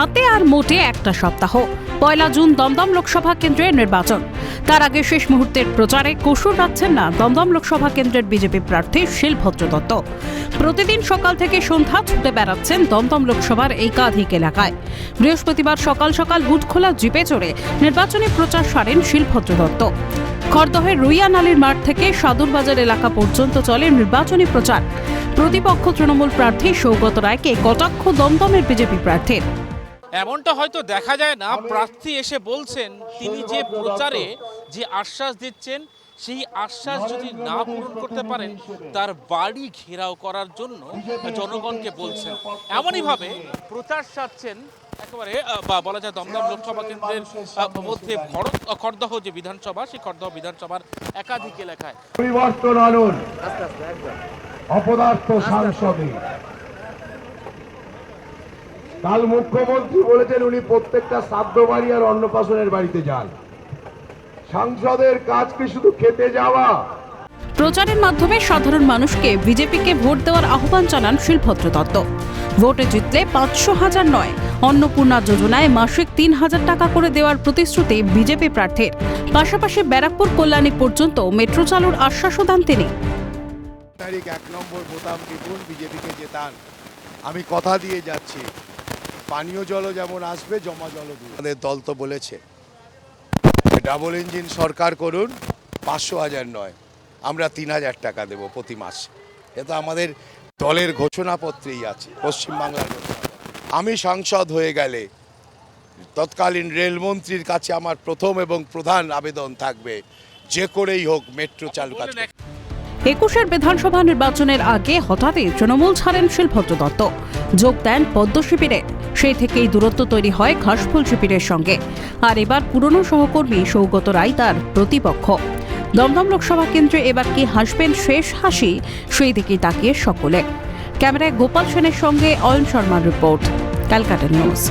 হাতে আর মোটে একটা সপ্তাহ। পয়লা জুন দমদম লোকসভা কেন্দ্রের নির্বাচন। তার আগে শেষ মুহূর্তের প্রচারে কসুর রাখছেন না দমদম লোকসভা কেন্দ্রের বিজেপি প্রার্থী শিলভদ্র দত্ত। প্রতিদিন সকাল থেকে সন্ধ্যা ছুটে বেড়াচ্ছেন দমদম লোকসভার একাধিক এলাকায়। বৃহস্পতিবার সকাল সকাল বুথ খোলা জিপে চড়ে নির্বাচনী প্রচার সারেন শিলভদ্র দত্ত। খড়দহের রুইয়ান আলীর মাঠ থেকে সাদুরবাজার এলাকা পর্যন্ত চলে নির্বাচনী প্রচার। প্রতিপক্ষ তৃণমূল প্রার্থী সৌগত রায়কে কটাক্ষ দমদমের বিজেপি প্রার্থীর। এমনটা হয়তো দেখা যায় না। প্রার্থী এসে বলছেন তিনি যে প্রচারে যে আশ্বাস দিচ্ছেন সেই আশ্বাস যদি না পূরণ করতে পারেন তার বাড়ি ঘেরাও করার জন্য জনগণকে বলছেন। এমনইভাবে প্রচার সারছেন একেবারে বা বলা যায় দমদম লোকসভা কেন্দ্রের মধ্যে খড়দহ যে বিধানসভা সেই খড়দহ বিধানসভার একাধিক এলাকায়। পরিবর্তন আনুন। অপদার্থ সাংসদে। কাল মুখ্যমন্ত্রী বলেছেন উনি প্রত্যেকটা শ্রাদ্ধ বাড়ি আর অন্নপ্রাশনের বাড়িতে যান। সাংসদের কাজ কি শুধু খেতে যাওয়া? প্রচারের মাধ্যমে সাধারণ মানুষকে বিজেপিকে ভোট দেওয়ার আহ্বান জানান শিলভদ্র দত্ত। ভোটে জিতলে পাঁচশো হাজার নয়। অন্নপূর্ণা যোজনায় মাসিক তিন হাজার টাকা করে দেওয়ার প্রতিশ্রুতি বিজেপি প্রার্থীর। পাশাপাশি ব্যারাকপুর কল্যাণী পর্যন্ত মেট্রো চালুর আশ্বাসও দেন তিনি। তারিখ এক নম্বর বোতাম টিপুন বিজেপিকে জেতান? আমি কথা দিয়ে যাচ্ছি। পানীয় জলও যেমন আসবে, জমা জলও আমাদের দল তো বলেছে ডাবল ইঞ্জিন সরকার করুন, পাঁচশো হাজার নয়, আমরা তিন হাজার টাকা দেব প্রতি মাস। এটা আমাদের দলের ঘোষণাপত্রেই আছে, পশ্চিমবাংলার আমি সাংসদ হয়ে গেলে তৎকালীন রেলমন্ত্রীর কাছে আমার প্রথম এবং প্রধান আবেদন থাকবে, যে করেই হোক মেট্রো চালু কাজ একুশের বিধানসভা নির্বাচনের আগে হঠাৎই তৃণমূল ছাড়েন শিলভদ্র দত্ত। যোগ দেন পদ্ম শিবিরে। সেই থেকেই দূরত্ব তৈরি হয় ঘাসফুল শিবিরের সঙ্গে। আর এবার পুরনো সহকর্মী সৌগত রায় তার প্রতিপক্ষ। দমদম লোকসভা কেন্দ্রে এবার কি হাসবেন শেষ হাসি, সেই দিকেই তাকিয়ে সকলে। ক্যামেরায় গোপাল সেনের সঙ্গে অয়ন শর্মার রিপোর্ট, ক্যালকাটা নিউজ।